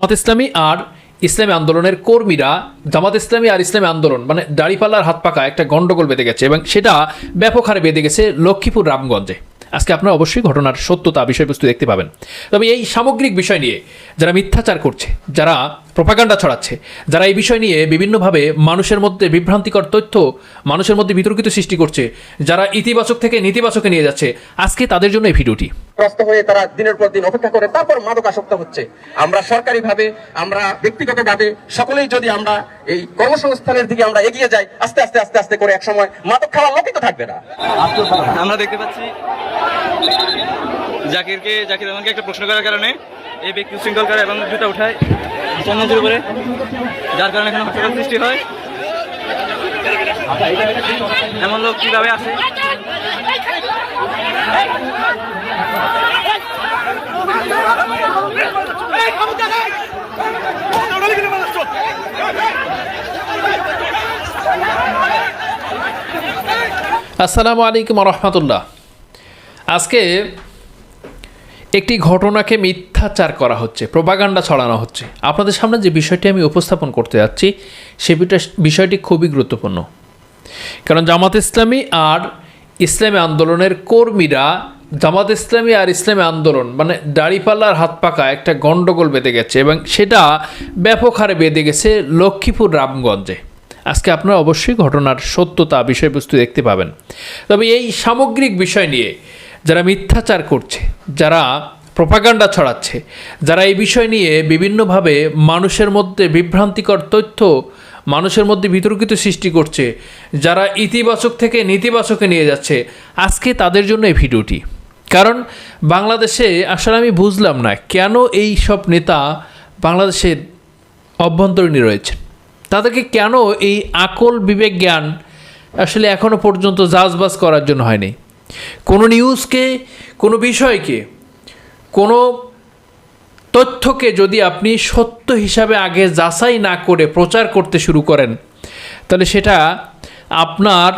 জামাত ইসলামী আর ইসলামী আন্দোলনের কর্মীরা, জামাত ইসলামী আর ইসলামী আন্দোলন মানে দাড়িপাল্লার হাত পাকা একটা গন্ডগোল বেঁধে গেছে এবং সেটা ব্যাপক হারে বেঁধে গেছে লক্ষ্মীপুর, রামগঞ্জে। আজকে আপনারা অবশ্যই ঘটনার সত্যতা, বিষয়বস্তু দেখতে পাবেন। তবে এই সামগ্রিক বিষয় নিয়ে যারা মিথ্যাচার করছে, যারা প্রপাগান্ডা ছড়াচ্ছে, যারা এই বিষয় নিয়ে বিভিন্নভাবে মানুষের মধ্যে বিভ্রান্তিকর তথ্য, মানুষের মধ্যে বিতর্কিত সৃষ্টি করছে, যারা ইতিবাচক থেকে নেতিবাচকে নিয়ে যাচ্ছে, আজকে তাদের জন্য এই ভিডিওটি। গ্রস্ত হয়ে তারা দিনের পর দিন অপেক্ষা করে, তারপর মাদক আসক্ত হচ্ছে। আমরা সরকারি ভাবে আমরা ব্যক্তিগত ভাবে সকলেই যদি আমরা এই কর্মসংস্থানের দিকে আমরা এগিয়ে যাই, আস্তে আস্তে আস্তে আস্তে করে এক সময় মাদক খাওয়ার লোকই তো থাকবে না। আমরা দেখতে পাচ্ছি জাকিরকে, জাকির রহমানকে একটা প্রশ্ন করার কারণে এই ব্যক্তি উশৃঙ্খল করে এবং জুতা উঠায় চন্দ্রের উপরে যার কারণে এখানে হট্টগোল সৃষ্টি হয়। এমন লোক কীভাবে আসে? আসসালামু আলাইকুম রহমতুল্লাহ। আজকে একটি ঘটনাকে মিথ্যাচার করা হচ্ছে, প্রপাগান্ডা ছড়ানো হচ্ছে। আপনাদের সামনে যে বিষয়টি আমি উপস্থাপন করতে যাচ্ছি, সে বিষয়টি খুবই গুরুত্বপূর্ণ। কারণ জামাত ইসলামী আর ইসলামী আন্দোলনের কর্মীরা জামাত ইসলামী আর ইসলামী আন্দোলন মানে দাড়িপাল্লার হাত পাকা একটা গণ্ডগোল বেঁধে গেছে এবং সেটা ব্যাপক হারে বেঁধে গেছে লক্ষ্মীপুর, রামগঞ্জে। আজকে আপনারা অবশ্যই ঘটনার সত্যতা বিষয়বস্তু দেখতে পাবেন। তবে এই সামগ্রিক বিষয় নিয়ে যারা মিথ্যাচার করছে, যারা প্রপাগান্ডা ছড়াচ্ছে, যারা এই বিষয় নিয়ে বিভিন্নভাবে মানুষের মধ্যে বিভ্রান্তিকর তথ্য, মানুষের মধ্যে বিতর্কিত সৃষ্টি করছে, যারা ইতিবাচক থেকে নেতিবাচকে নিয়ে যাচ্ছে, আজকে তাদের জন্য এই ভিডিওটি। কারণ বাংলাদেশে আসলে আমি বুঝলাম না কেন এই সব নেতা বাংলাদেশের অভ্যন্তরীণী রয়েছে। তাদেরকে কেন এই আকল বিবেক জ্ঞান আসলে এখনও পর্যন্ত জাজবাজ করার জন্য হয়নি? কোনো নিউজকে, কোনো বিষয়কে, কোনো তথ্যকে যদি আপনি সত্য হিসাবে আগে যাচাই না করে প্রচার করতে শুরু করেন, তাহলে সেটা আপনার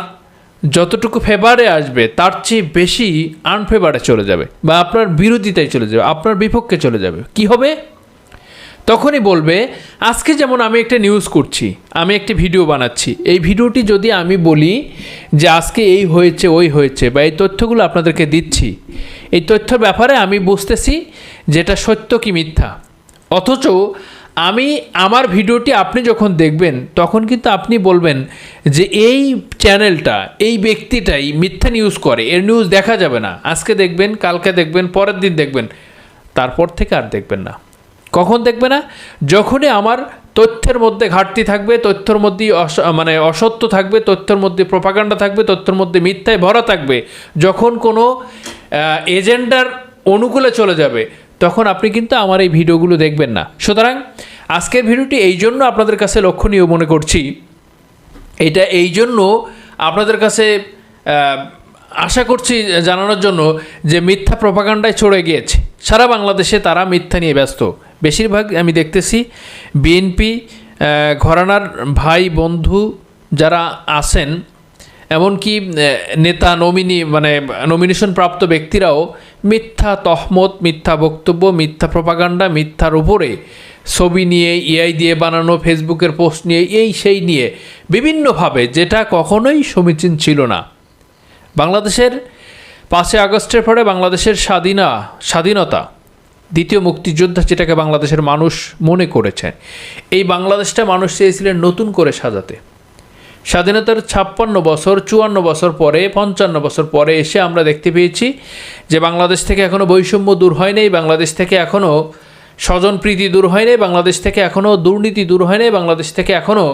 যতটুকু ফেভারে আসবে, তার চেয়ে বেশি আনফেভারে চলে যাবে বা আপনার বিরোধিতায় চলে যাবে, আপনার বিপক্ষে চলে যাবে। কি হবে? তখনই বলবে, আজকে যেমন আমি একটা নিউজ করছি, আমি একটি ভিডিও বানাচ্ছি, এই ভিডিওটি যদি আমি বলি যে আজকে এই হয়েছে, ওই হয়েছে বা এই তথ্যগুলো আপনাদেরকে দিচ্ছি, এই তথ্যের ব্যাপারে আমি বুঝতেছি যেটা সত্য কি মিথ্যা। অথচ আমি আমার ভিডিওটি আপনি যখন দেখবেন, তখন কিন্তু আপনি বলবেন যে এই চ্যানেলটা, এই ব্যক্তিটাই মিথ্যা নিউজ করে, এর নিউজ দেখা যাবে না। আজকে দেখবেন, কালকে দেখবেন, পরের দিন দেখবেন। তারপর থেকে আর দেখবেন না। কখন দেখবে না? যখনই আমার তথ্যের মধ্যে ঘাটতি থাকবে, তথ্যের মধ্যে অস- মানে অসত্য থাকবে, তথ্যের মধ্যে প্রপাগান্ডা থাকবে, তথ্যের মধ্যে মিথ্যায় ভরা থাকবে, যখন কোনো এজেন্ডার অনুকূলে চলে যাবে তখন আপনি কিন্তু আমার এই ভিডিওগুলো দেখবেন না। সুতরাং আজকের ভিডিওটি এই জন্য আপনাদের কাছে লক্ষণীয় মনে করছি। এটা এই জন্য আপনাদের কাছে আশা করছি জানানোর জন্য যে মিথ্যা প্রপাগান্ডায় চড়ে গিয়েছে। সারা বাংলাদেশে তারা মিথ্যা নিয়ে ব্যস্ত। বেশিরভাগ আমি দেখতেছি বিএনপি ঘরানার ভাই বন্ধু যারা আছেন এমনকি নেতা নমিনি মানে নমিনেশন প্রাপ্ত ব্যক্তিরাও মিথ্যা তহমত, মিথ্যা বক্তব্য, মিথ্যা প্রপাগান্ডা মিথ্যার উপরে ছবি নিয়ে এআই দিয়ে বানানো, ফেসবুকের পোস্ট নিয়ে, এই সেই নিয়ে, বিভিন্নভাবে যেটা কখনোই সমীচীন ছিল না। বাংলাদেশের পাঁচই আগস্টের পরে বাংলাদেশের স্বাধীনা, স্বাধীনতা, দ্বিতীয় মুক্তিযোদ্ধা যেটাকে বাংলাদেশের মানুষ মনে করেছে, এই বাংলাদেশটা মানুষ চেয়েছিলেন নতুন করে সাজাতে। স্বাধীনতার ছাপ্পান্ন বছর, চুয়ান্ন বছর পরে, পঞ্চান্ন বছর পরে এসে আমরা দেখতে পেয়েছি যে বাংলাদেশ থেকে এখনও বৈষম্য দূর হয় নাই, বাংলাদেশ থেকে এখনও স্বজনপ্রীতি দূর হয় নাই, বাংলাদেশ থেকে এখনও দুর্নীতি দূর হয় নাই, বাংলাদেশ থেকে এখনও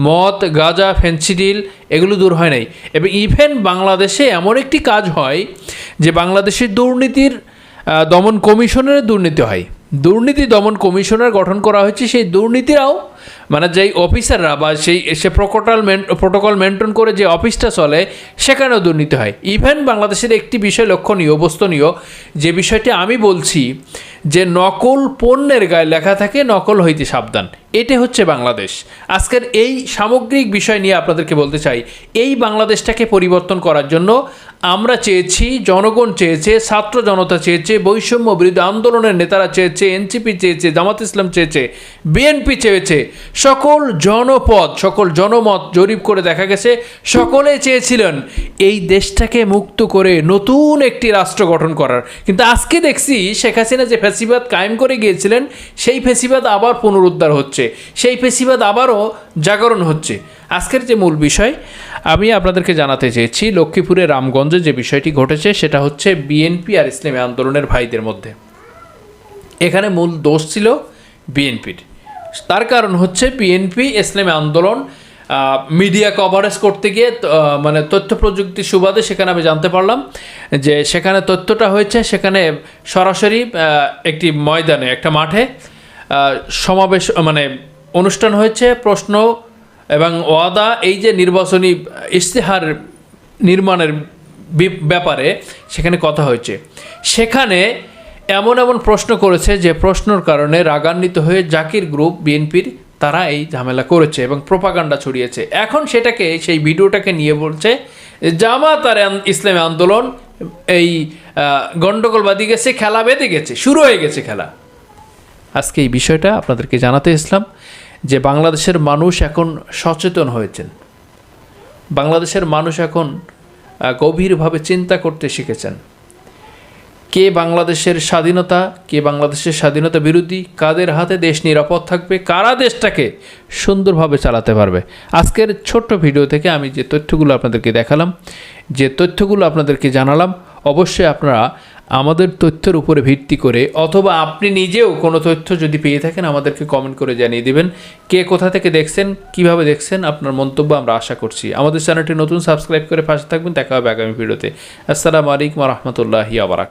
মদ, গাঁজা ফেন্সিডিল এগুলো দূর হয় নাই। এবং ইভেন বাংলাদেশে এমন একটি কাজ হয় যে বাংলাদেশের দুর্নীতির দমন কমিশনের দুর্নীতি হয়। দুর্নীতি দমন কমিশনার গঠন করা হয়েছে, সেই দুর্নীতিরাও মানে যেই অফিসাররা বা সেই সে প্রোটোকল প্রোটোকল মেনটেন করে যে অফিসটা চলে, সেখানেও দুর্নীতি হয়। ইভেন বাংলাদেশের একটি বিষয় লক্ষণীয়, অবস্থনীয়, যে বিষয়টি আমি বলছি, যে নকল পণ্যের গায়ে লেখা থাকে, নকল হইতে সাবধান। এটা হচ্ছে বাংলাদেশ। আজকের এই সামগ্রিক বিষয় নিয়ে আপনাদেরকে বলতে চাই, এই বাংলাদেশটাকে পরিবর্তন করার জন্য আমরা চেয়েছি, জনগণ চেয়েছে, ছাত্র জনতা চেয়েছে, বৈষম্য বিরুদ্ধে আন্দোলনের নেতারা চেয়েছে, এনসিপি চেয়েছে, জামাত ইসলাম চেয়েছে, বিএনপি চেয়েছে, সকল জনপদ, সকল জনমত জরিপ করে দেখা গেছে, সকলে চেয়েছিলেন এই দেশটাকে মুক্ত করে নতুন একটি রাষ্ট্র গঠন করার। কিন্তু আজকে দেখছি শেখ হাসিনা যে ফেসিবাদ কায়েম করে গিয়েছিলেন, সেই ফেসিবাদ আবার পুনরুদ্ধার হচ্ছে, সেই ফেসিবাদ আবারও জাগরণ হচ্ছে। আজকের যে মূল বিষয় আমি আপনাদেরকে জানাতে চেয়েছি লক্ষ্মীপুরের রামগঞ্জে যে বিষয়টি ঘটেছে, সেটা হচ্ছে বিএনপি আর ইসলামী আন্দোলনের ভাইদের মধ্যে। এখানে মূল দোষ ছিল বিএনপির। তার কারণ হচ্ছে বিএনপি ইসলামী আন্দোলন মিডিয়া কভারেজ করতে গিয়ে মানে তথ্য প্রযুক্তি সুবাদে সেখানে আমি জানতে পারলাম যে সেখানে তথ্যটা হয়েছে, সেখানে সরাসরি একটি ময়দানে, একটা মাঠে সমাবেশ মানে অনুষ্ঠান হয়েছে, প্রশ্ন এবং ওয়াদা এই যে নির্বাচনী ইশতেহার নির্মাণের ব্যাপারে সেখানে কথা হয়েছে। সেখানে এমন এমন প্রশ্ন করেছে যে প্রশ্নর কারণে রাগান্বিত হয়ে জাকির গ্রুপ বিএনপির তারা এই ঝামেলা করেছে এবং প্রোপাগান্ডা ছড়িয়েছে। এখন সেটাকে সেই ভিডিওটাকে নিয়ে বলছে জামাত আর ইসলামী আন্দোলন এই আহ, গন্ডগোল বাদি গেছে খেলা বেঁধে গেছে শুরু হয়ে গেছে খেলা। আজকে এই বিষয়টা আপনাদেরকে জানাতে ইসলাম যে বাংলাদেশের মানুষ এখন সচেতন হয়েছেন। বাংলাদেশের মানুষ এখন গভীরভাবে চিন্তা করতে শিখেছেন। কে বাংলাদেশের স্বাধীনতা, কে বাংলাদেশের স্বাধীনতা বিরোধী, কাদের হাতে দেশ নিরাপদ থাকবে, কারা দেশটাকে সুন্দরভাবে চালাতে পারবে? আজকের ছোট্ট ভিডিও থেকে আমি যে তথ্যগুলো আপনাদেরকে দেখালাম, যে তথ্যগুলো আপনাদেরকে জানালাম, অবশ্যই আপনারা আমাদের তথ্যের উপরে ভিত্তি করে, অথবা আপনি নিজেও কোনো তথ্য যদি পেয়ে থাকেন, আমাদেরকে কমেন্ট করে জানিয়ে দেবেন। কে কোথা থেকে দেখছেন, কীভাবে দেখছেন, আপনার মন্তব্য আমরা আশা করছি। আমাদের চ্যানেলটি নতুন, সাবস্ক্রাইব করে পাশে থাকবেন। দেখা হবে আগামী ভিডিওতে। আসসালামু আলাইকুম রহমতুল্লাহি আবরাক